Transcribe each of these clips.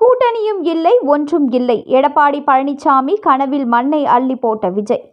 கூட்டணியும் இல்லை ஒன்றும் இல்லை. எடப்பாடி பழனிசாமி கனவில் மண்ணை அள்ளி போட்ட விஜய்.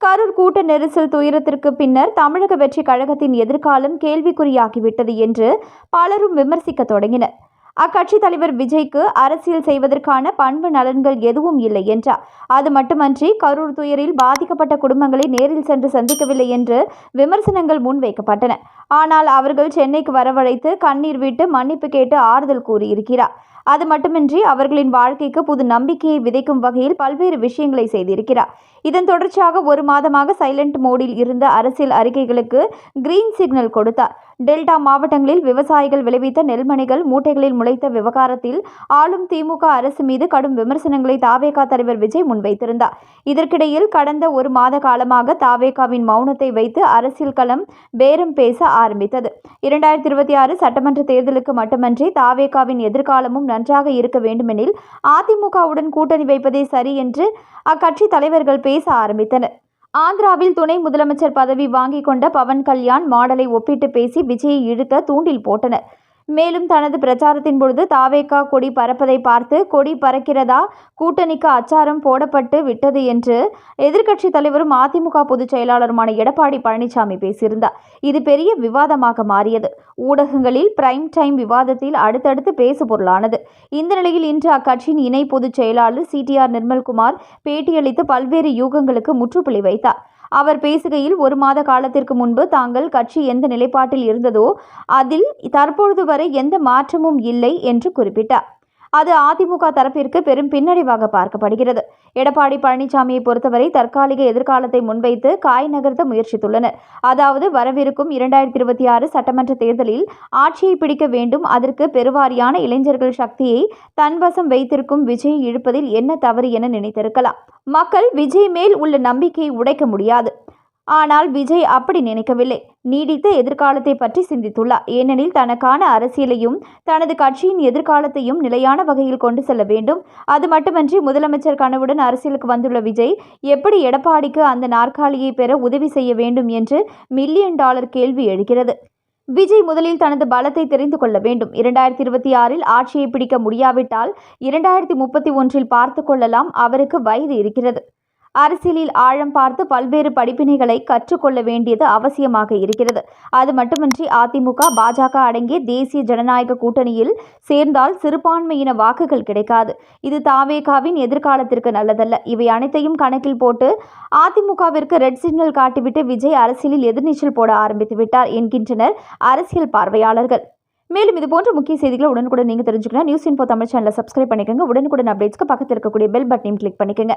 கரூர் கூட்ட நெரிசல் துயரத்திற்கு பின்னர் தமிழக வெற்றி கழகத்தின் எதிர்காலம் கேள்விக்குறியாகிவிட்டது என்று பலரும் விமர்சிக்க தொடங்கினர். அக்கட்சி தலைவர் விஜய்க்கு அரசியல் செய்வதற்கான பண்பு நலன்கள் எதுவும் இல்லை என்றார். அது மட்டுமன்றி கரூர் துயரில் பாதிக்கப்பட்ட குடும்பங்களை நேரில் சென்று சந்திக்கவில்லை என்று விமர்சனங்கள் முன்வைக்கப்பட்டன. ஆனால் அவர்கள் சென்னைக்கு வரவழைத்து கண்ணீர் விட்டு மன்னிப்பு கேட்டு ஆறுதல் கூறியிருக்கிறார். அது மட்டுமின்றி அவர்களின் வாழ்க்கைக்கு புது நம்பிக்கையை விதைக்கும் வகையில் பல்வேறு விஷயங்களை செய்திருக்கிறார். இதன் தொடர்ச்சியாக ஒரு மாதமாக சைலண்ட் மோடில் இருந்த அரசியல் அறிக்கைகளுக்கு கிரீன் சிக்னல் கொடுத்தார். டெல்டா மாவட்டங்களில் விவசாயிகள் விளைவித்த நெல்மணிகள் மூட்டைகளில் முளைத்த விவகாரத்தில் ஆளும் திமுக அரசு மீது கடும் விமர்சனங்களை தாவேகா தலைவர் விஜய் முன்வைத்திருந்தார். இதற்கிடையில் கடந்த ஒரு மாத காலமாக தாவேகாவின் மௌனத்தை வைத்து அரசியல் களம் பேரம் பேச ஆரம்பித்தது. இரண்டாயிரத்தி இருபத்தி ஆறு சட்டமன்ற தேர்தலுக்கு மட்டுமன்றி தாவேகாவின் எதிர்காலமும் நன்றாக இருக்க வேண்டுமெனில் அதிமுகவுடன் கூட்டணி வைப்பதே சரி என்று அக்கட்சி தலைவர்கள் பேச ஆரம்பித்தனர். ஆந்திராவில் துணை முதலமைச்சர் பதவி வாங்கிக் கொண்ட பவன் கல்யாண் மாடலை ஒப்பிட்டு பேசி விஜயை இழுக்க தூண்டில் போட்டனர். மேலும் தனது பிரச்சாரத்தின் பொழுது தாவேகா கொடி பறப்பதை பார்த்து கொடி பறக்கிறதா? கூட்டணிக்கு அச்சாரம் போடப்பட்டு விட்டது என்று எதிர்க்கட்சி தலைவரும் அதிமுக பொதுச் செயலாளருமான எடப்பாடி பழனிசாமி பேசியிருந்தார். இது பெரிய விவாதமாக மாறியது. ஊடகங்களில் பிரைம் டைம் விவாதத்தில் அடுத்தடுத்து பேசு பொருளானது இந்த நிலையில் இன்று அக்கட்சியின் இணை பொதுச் செயலாளர் சிடிஆர் நிர்மல்குமார் பேட்டியளித்து பல்வேறு யூகங்களுக்கு முற்றுப்புள்ளி வைத்தார். அவர் பேசுகையில் ஒரு மாத காலத்திற்கு முன்பு தாங்கள் கட்சி எந்த நிலைப்பாட்டில் இருந்ததோ அதில் தற்பொழுது வரை எந்த மாற்றமும் இல்லை என்று குறிப்பிட்டார். அது அதிமுக தரப்பிற்கு பெரும் பின்னடைவாக பார்க்கப்படுகிறது. எடப்பாடி பழனிசாமியை பொறுத்தவரை தற்காலிக எதிர்காலத்தை முன்வைத்து காய் நகர்த்த முயற்சித்துள்ளனர். அதாவது வரவிருக்கும் இரண்டாயிரத்தி இருபத்தி ஆறு சட்டமன்ற தேர்தலில் ஆட்சியை பிடிக்க வேண்டும். அதற்கு பெருவாரியான இளைஞர்கள் சக்தியை தன்வசம் வைத்திருக்கும் விஜயை இழுப்பதில் என்ன தவறு என நினைத்திருக்கலாம். மக்கள் விஜய் மேல் உள்ள நம்பிக்கையை உடைக்க முடியாது. ஆனால் விஜய் அப்படி நினைக்கவில்லை. நீடித்த எதிர்காலத்தை பற்றி சிந்தித்துள்ளார். ஏனெனில் தனக்கான அரசியலையும் தனது கட்சியின் எதிர்காலத்தையும் நிலையான வகையில் கொண்டு செல்ல வேண்டும். அது மட்டுமன்றி முதலமைச்சர் கனவுடன் அரசியலுக்கு வந்துள்ள விஜய் எப்படி எடப்பாடிக்கு அந்த நாற்காலியை பெற உதவி செய்ய வேண்டும் என்று மில்லியன் டாலர் கேள்வி எழுகிறது. விஜய் முதலில் தனது பலத்தை தெரிந்து கொள்ள வேண்டும். இரண்டாயிரத்தி இருபத்தி ஆறில் ஆட்சியை பிடிக்க முடியாவிட்டால் இரண்டாயிரத்தி முப்பத்தி ஒன்றில் பார்த்து கொள்ளலாம். அவருக்கு வயது இருக்கிறது. அரசியலில் ஆழம் பார்த்து பல்வேறு படிப்பினைகளை கற்றுக்கொள்ள வேண்டியது அவசியமாக இருக்கிறது. அது மட்டுமின்றி அதிமுக பாஜக அடங்கிய தேசிய ஜனநாயக கூட்டணியில் சேர்ந்தால் சிறுபான்மையின வாக்குகள் கிடைக்காது. இது தாவேகாவின் எதிர்காலத்திற்கு நல்லதல்ல. இவை அனைத்தையும் கணக்கில் போட்டு அதிமுகவிற்கு ரெட் சிக்னல் காட்டிவிட்டு விஜய் அரசியலில் எதிர்நீச்சல் போட ஆரம்பித்து விட்டார் என்கின்றனர் அரசியல் பார்வையாளர்கள். மேலும் இது போன்ற முக்கிய செய்திகளை உடனுக்குடன் நீங்கள் தெரிஞ்சுக்கணும். நியூஸ் இன்போ தமிழ் சேனலை சப்ஸ்கிரைப் பண்ணிக்கோங்க. உடனுக்குடன் அப்டேட்ஸ்க்கு பக்கத்தில் இருக்கக்கூடிய பெல் பட்டனையும் கிளிக் பண்ணிக்கோங்க.